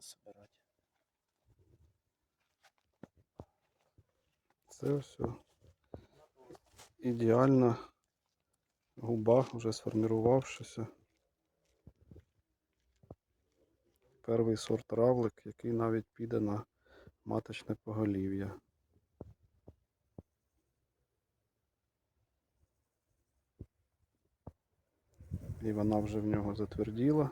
його. Це все. Ідеальна губа, вже сформірувавшися. Перший сорт равлик, який навіть піде на маточне поголів'я. І вона вже в нього затверділа.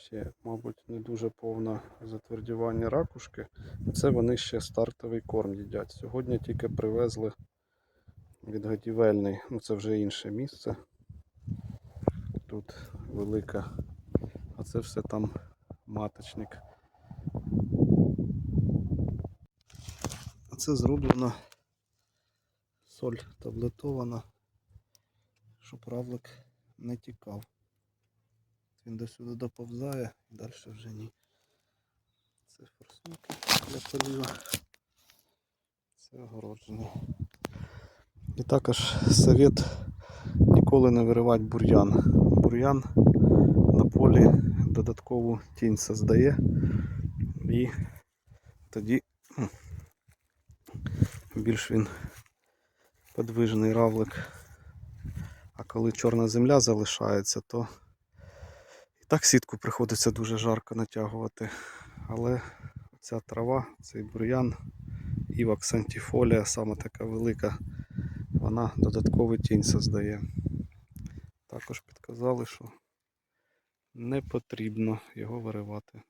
Ще, мабуть, не дуже повне затвердівання ракушки. Це вони ще стартовий корм їдять. Сьогодні тільки привезли відгодівельний, ну це вже інше місце. Тут велика, а це все там маточник. А це зроблено соль таблетована, щоб равлик не тікав. Він до сюди доповзає і далі вже ні. Це форсунки для полива. Це огородження. І також совет ніколи не виривати бур'ян. Бур'ян на полі додаткову тінь создає і тоді більш він подвижний равлик. А коли чорна земля залишається, то так сітку приходиться дуже жарко натягувати. Але ця трава, цей бур'ян, Івак сантіфолія, саме така велика, вона додатковий тінь создає. Також підказали, що не потрібно його виривати.